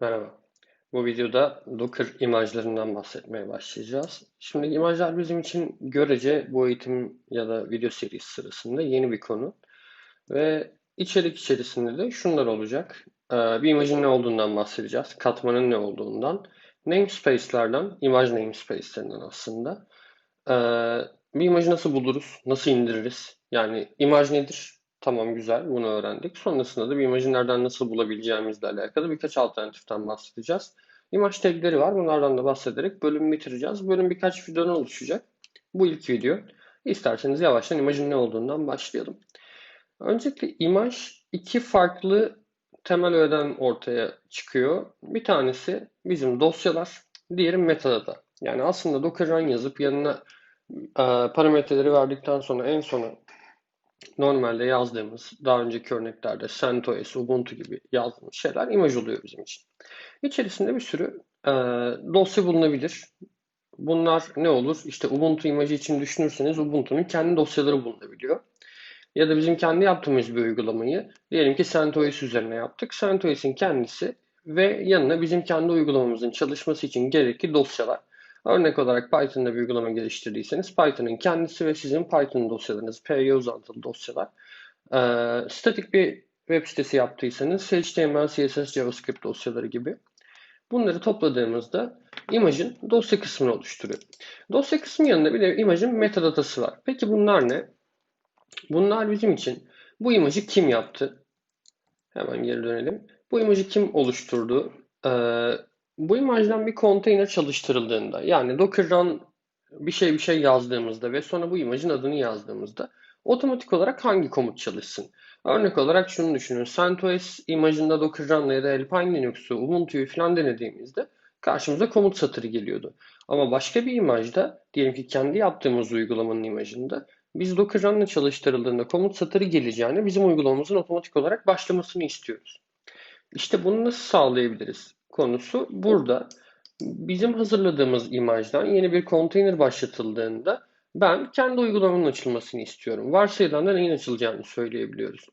Merhaba. Bu videoda Docker imajlarından bahsetmeye başlayacağız. Şimdi imajlar bizim için görece bu eğitim ya da video serisi sırasında yeni bir konu. Ve içerik içerisinde de şunlar olacak. Ee, bir imajın ne olduğundan bahsedeceğiz. Katmanın ne olduğundan. Namespace'lerden, imaj namespace'lerinden aslında. Ee, bir imajı nasıl buluruz? Nasıl indiririz? Yani imaj nedir? Tamam güzel bunu öğrendik. Sonrasında da bir imajı nereden nasıl bulabileceğimizle alakalı birkaç alternatiften bahsedeceğiz. İmaj tagleri var. Bunlardan da bahsederek bölümü bitireceğiz. Bölüm birkaç videodan oluşacak. Bu ilk video. İsterseniz yavaştan imajın ne olduğundan başlayalım. Öncelikle imaj iki farklı temel öğeden ortaya çıkıyor. Bir tanesi bizim dosyalar, diğeri metadata. Yani aslında Docker run yazıp yanına e, parametreleri verdikten sonra en sona normalde yazdığımız, daha önceki örneklerde CentOS, Ubuntu gibi yazdığımız şeyler imaj oluyor bizim için. İçerisinde bir sürü e, dosya bulunabilir. Bunlar ne olur? İşte Ubuntu imajı için düşünürseniz Ubuntu'nun kendi dosyaları bulunabiliyor. Ya da bizim kendi yaptığımız bir uygulamayı diyelim ki CentOS üzerine yaptık. CentOS'in kendisi ve yanına bizim kendi uygulamamızın çalışması için gerekli dosyalar. Örnek olarak Python'da bir uygulama geliştirdiyseniz Python'ın kendisi ve sizin Python dosyalarınız, PY uzantılı dosyalar. Ee, statik bir web sitesi yaptıysanız HTML, CSS, JavaScript dosyaları gibi. Bunları topladığımızda imajın dosya kısmını oluşturuyor. Dosya kısmı yanında bir de imajın metadatası var. Peki bunlar ne? Bunlar bizim için bu imajı kim yaptı? Hemen geri dönelim. Bu imajı kim oluşturdu? Ee, bu imajdan bir konteyner çalıştırıldığında yani Docker run bir şey bir şey yazdığımızda ve sonra bu imajın adını yazdığımızda otomatik olarak hangi komut çalışsın? Örnek olarak şunu düşünün. CentOS imajında Docker Run'la ya da Alpine Linux'u, Ubuntu'yu falan denediğimizde karşımıza komut satırı geliyordu. Ama başka bir imajda, diyelim ki kendi yaptığımız uygulamanın imajında biz Docker Run'la çalıştırıldığında komut satırı geleceğini bizim uygulamamızın otomatik olarak başlamasını istiyoruz. İşte bunu nasıl sağlayabiliriz? Konusu burada. Bizim hazırladığımız imajdan yeni bir konteyner başlatıldığında ben kendi uygulamanın açılmasını istiyorum. Varsayılan da neyin açılacağını söyleyebiliyoruz.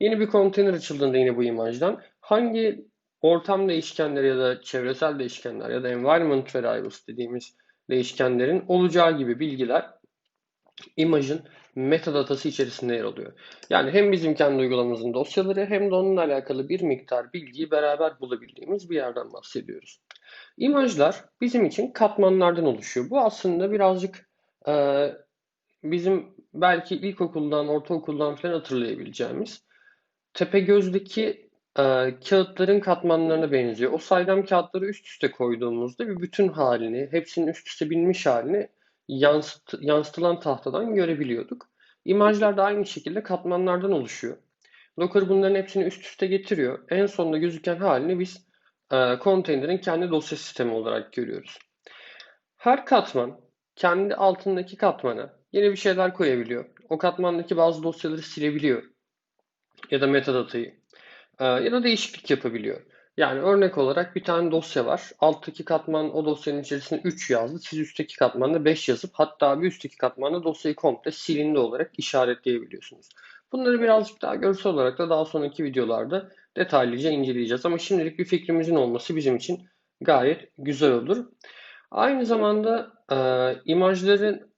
Yeni bir konteyner açıldığında yine bu imajdan hangi ortam değişkenleri ya da çevresel değişkenler ya da environment variables dediğimiz değişkenlerin olacağı gibi bilgiler imajın metadatası içerisinde yer alıyor. Yani hem bizim kendi uygulamamızın dosyaları hem de onunla alakalı bir miktar bilgiyi beraber bulabildiğimiz bir yerden bahsediyoruz. İmajlar bizim için katmanlardan oluşuyor. Bu aslında birazcık e, bizim belki ilkokuldan, ortaokuldan falan hatırlayabileceğimiz Tepegöz'deki e, kağıtların katmanlarına benziyor. O saydam kağıtları üst üste koyduğumuzda bir bütün halini, hepsinin üst üste binmiş halini yansıt, yansıtılan tahtadan görebiliyorduk. İmajlar da aynı şekilde katmanlardan oluşuyor. Docker bunların hepsini üst üste getiriyor. En sonunda gözüken halini biz e, konteynerin kendi dosya sistemi olarak görüyoruz. Her katman kendi altındaki katmana yeni bir şeyler koyabiliyor. O katmandaki bazı dosyaları silebiliyor. Ya da metadatayı. E, ya da değişiklik yapabiliyor. Yani örnek olarak bir tane dosya var. Alttaki katman o dosyanın içerisinde 3 yazdı. Siz üstteki katmanda 5 yazıp hatta bir üstteki katmanda dosyayı komple silindi olarak işaretleyebiliyorsunuz. Bunları birazcık daha görsel olarak da daha sonraki videolarda detaylıca inceleyeceğiz. Ama şimdilik bir fikrimizin olması bizim için gayet güzel olur. Aynı zamanda e, imajların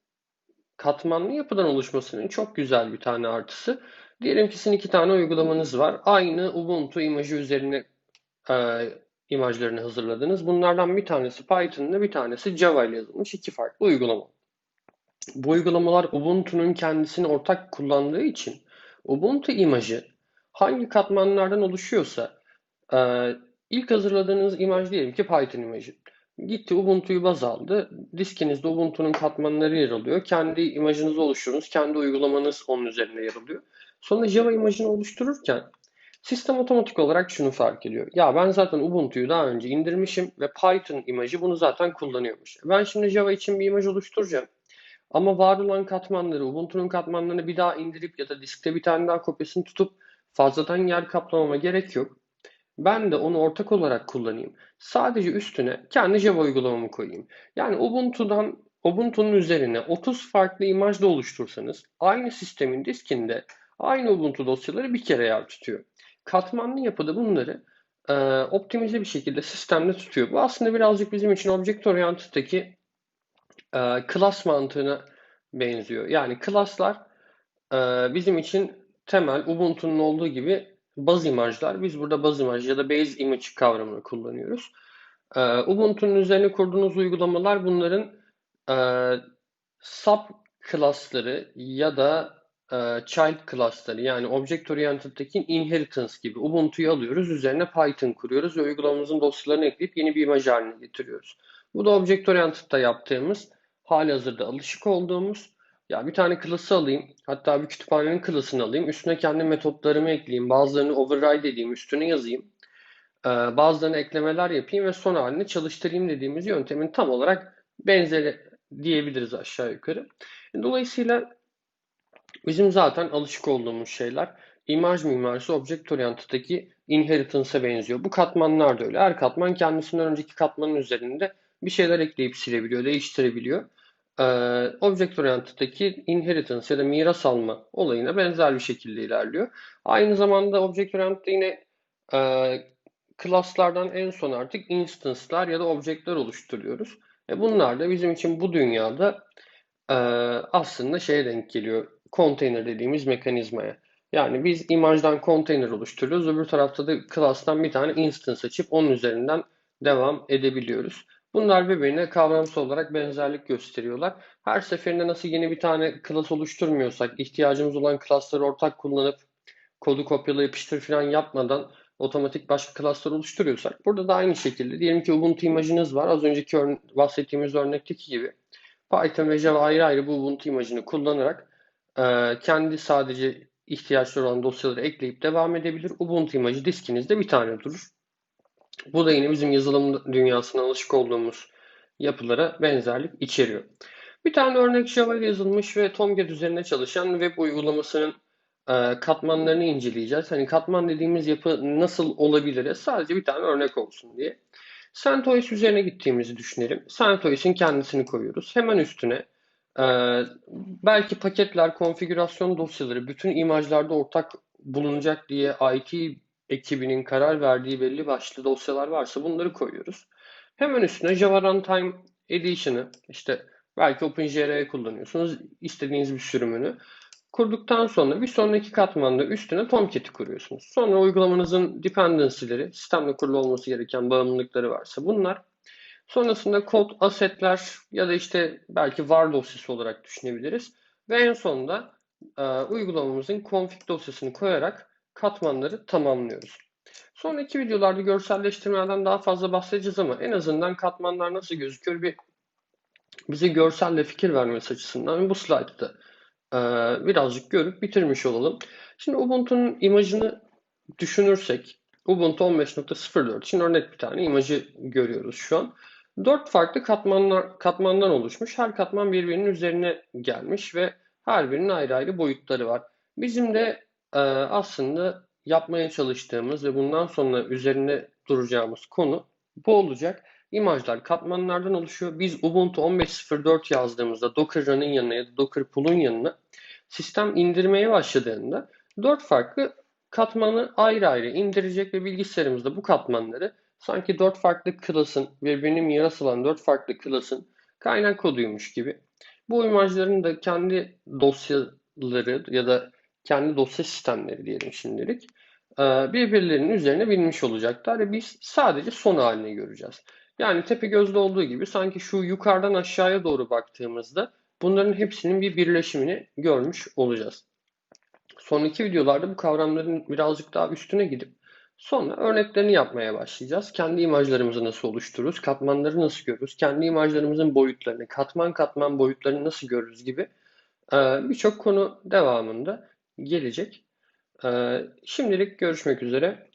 katmanlı yapıdan oluşmasının çok güzel bir tane artısı. Diyelim ki sizin iki tane uygulamanız var. Aynı Ubuntu imajı üzerine e, imajlarını hazırladınız. Bunlardan bir tanesi Python'da bir tanesi Java ile yazılmış iki farklı uygulama. Bu uygulamalar Ubuntu'nun kendisini ortak kullandığı için Ubuntu imajı hangi katmanlardan oluşuyorsa e, ilk hazırladığınız imaj diyelim ki Python imajı. Gitti Ubuntu'yu baz aldı. Diskinizde Ubuntu'nun katmanları yer alıyor. Kendi imajınızı oluşturunuz. Kendi uygulamanız onun üzerinde yer alıyor. Sonra Java imajını oluştururken Sistem otomatik olarak şunu fark ediyor. Ya ben zaten Ubuntu'yu daha önce indirmişim ve Python imajı bunu zaten kullanıyormuş. Ben şimdi Java için bir imaj oluşturacağım. Ama var olan katmanları, Ubuntu'nun katmanlarını bir daha indirip ya da diskte bir tane daha kopyasını tutup fazladan yer kaplamama gerek yok. Ben de onu ortak olarak kullanayım. Sadece üstüne kendi Java uygulamamı koyayım. Yani Ubuntu'dan Ubuntu'nun üzerine 30 farklı imaj da oluştursanız aynı sistemin diskinde aynı Ubuntu dosyaları bir kere yer tutuyor. Katmanlı yapıda bunları e, optimize bir şekilde sistemde tutuyor. Bu aslında birazcık bizim için Object Oriented'daki e, class mantığına benziyor. Yani class'lar e, bizim için temel Ubuntu'nun olduğu gibi baz imajlar. Biz burada baz imaj ya da base image kavramını kullanıyoruz. E, Ubuntu'nun üzerine kurduğunuz uygulamalar bunların e, sub class'ları ya da child class'ları yani Object Oriented'daki inheritance gibi Ubuntu'yu alıyoruz, üzerine Python kuruyoruz ve uygulamamızın dosyalarını ekleyip yeni bir imaj haline getiriyoruz. Bu da Object Oriented'da yaptığımız, hali hazırda alışık olduğumuz, ya bir tane class'ı alayım, hatta bir kütüphanenin class'ını alayım, üstüne kendi metotlarımı ekleyeyim, bazılarını override edeyim, üstüne yazayım, e, bazılarını eklemeler yapayım ve son halini çalıştırayım dediğimiz yöntemin tam olarak benzeri diyebiliriz aşağı yukarı. Dolayısıyla bizim zaten alışık olduğumuz şeyler imaj mimarisi Object Oriented'daki inheritance'a benziyor. Bu katmanlar da öyle. Her katman kendisinden önceki katmanın üzerinde bir şeyler ekleyip silebiliyor, değiştirebiliyor. Ee, Object Oriented'daki inheritance ya da miras alma olayına benzer bir şekilde ilerliyor. Aynı zamanda Object Oriented'da yine e, class'lardan en son artık instance'lar ya da objektler oluşturuyoruz. E bunlar da bizim için bu dünyada e, aslında şeye denk geliyor. Container dediğimiz mekanizmaya. Yani biz imajdan container oluşturuyoruz. Öbür tarafta da class'tan bir tane instance açıp onun üzerinden devam edebiliyoruz. Bunlar birbirine kavramsal olarak benzerlik gösteriyorlar. Her seferinde nasıl yeni bir tane class oluşturmuyorsak, ihtiyacımız olan class'ları ortak kullanıp kodu kopyala yapıştır falan yapmadan otomatik başka class'lar oluşturuyorsak burada da aynı şekilde diyelim ki Ubuntu imajınız var. Az önceki ör bahsettiğimiz örnekteki gibi Python ve Java ayrı ayrı bu Ubuntu imajını kullanarak kendi sadece ihtiyaçları olan dosyaları ekleyip devam edebilir. Ubuntu imajı diskinizde bir tane durur. Bu da yine bizim yazılım dünyasına alışık olduğumuz yapılara benzerlik içeriyor. Bir tane örnek Java yazılmış ve Tomcat üzerine çalışan web uygulamasının e, katmanlarını inceleyeceğiz. Hani katman dediğimiz yapı nasıl olabilir? Sadece bir tane örnek olsun diye. CentOS üzerine gittiğimizi düşünelim. CentOS'in kendisini koyuyoruz. Hemen üstüne e, belki paketler, konfigürasyon dosyaları bütün imajlarda ortak bulunacak diye IT ekibinin karar verdiği belli başlı dosyalar varsa bunları koyuyoruz. Hemen üstüne Java Runtime Edition'ı işte belki OpenJRE kullanıyorsunuz. istediğiniz bir sürümünü. Kurduktan sonra bir sonraki katmanda üstüne Tomcat'i kuruyorsunuz. Sonra uygulamanızın dependency'leri, sistemle kurulu olması gereken bağımlılıkları varsa bunlar. Sonrasında kod, assetler ya da işte belki var dosyası olarak düşünebiliriz. Ve en sonunda e, uygulamamızın config dosyasını koyarak katmanları tamamlıyoruz. Sonraki videolarda görselleştirmelerden daha fazla bahsedeceğiz ama en azından katmanlar nasıl gözüküyor bir bize görselle fikir vermesi açısından bu slaytta e, birazcık görüp bitirmiş olalım. Şimdi Ubuntu'nun imajını düşünürsek Ubuntu 15.04 için örnek bir tane imajı görüyoruz şu an. Dört farklı katmanlar, katmandan oluşmuş. Her katman birbirinin üzerine gelmiş ve her birinin ayrı ayrı boyutları var. Bizim de e, aslında yapmaya çalıştığımız ve bundan sonra üzerine duracağımız konu bu olacak. İmajlar katmanlardan oluşuyor. Biz Ubuntu 15.04 yazdığımızda Docker Run'ın yanına ya da Docker Pull'un yanına sistem indirmeye başladığında dört farklı katmanı ayrı ayrı indirecek ve bilgisayarımızda bu katmanları sanki dört farklı class'ın birbirini miras alan dört farklı class'ın kaynak koduymuş gibi bu imajların da kendi dosyaları ya da kendi dosya sistemleri diyelim şimdilik birbirlerinin üzerine binmiş olacaklar ve biz sadece son halini göreceğiz. Yani tepe gözlü olduğu gibi sanki şu yukarıdan aşağıya doğru baktığımızda bunların hepsinin bir birleşimini görmüş olacağız. Sonraki videolarda bu kavramların birazcık daha üstüne gidip sonra örneklerini yapmaya başlayacağız. Kendi imajlarımızı nasıl oluştururuz, katmanları nasıl görürüz, kendi imajlarımızın boyutlarını, katman katman boyutlarını nasıl görürüz gibi birçok konu devamında gelecek. Şimdilik görüşmek üzere.